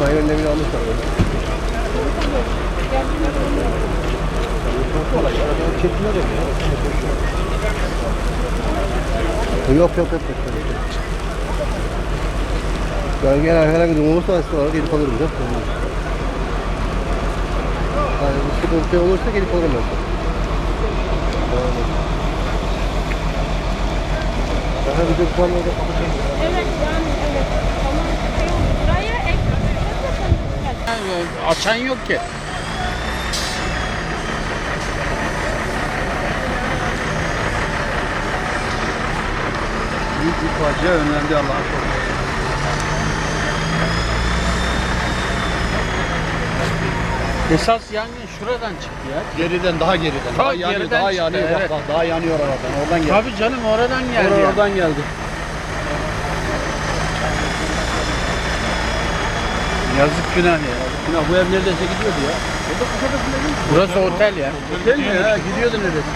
Hayır önüne bir almışlar böyle. Çektiler ya. Yok yok yok. Yani gene herhangi bir olursa aslında olarak gelip alırım. Yani bir sıkıntı olursa gelip alırım aslında. Bir de bu konuda Evet yani evet. Tamam. Şey oldu. Buraya ek Açan yok ki. Büyük bir facia önlendi Allah'a şükür. Esas yangın şuradan çıktı ya. Geriden daha geriden. Ta Daha yanıyor, geriden daha çıktı, yanıyor. evet. Bak, bak, daha yanıyor oradan. Oradan geldi. Tabii canım oradan geldi. Oradan, oradan geldi. Yazık günah ya. Ya bu ev neredeyse gidiyordu ya. Burası otel ya. Otel mi ya? Gidiyordu neredeyse.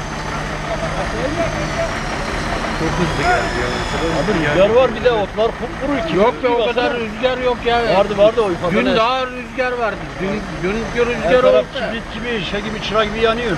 Abi rüzgar var bir de otlar kupkuru ki. Yok be o kadar rüzgar yok ya. Vardı vardı o yukarıda. Dün daha rüzgar vardı. Dün, Her rüzgar taraf olsa. kibrit gibi, şey gibi, çıra gibi yanıyor.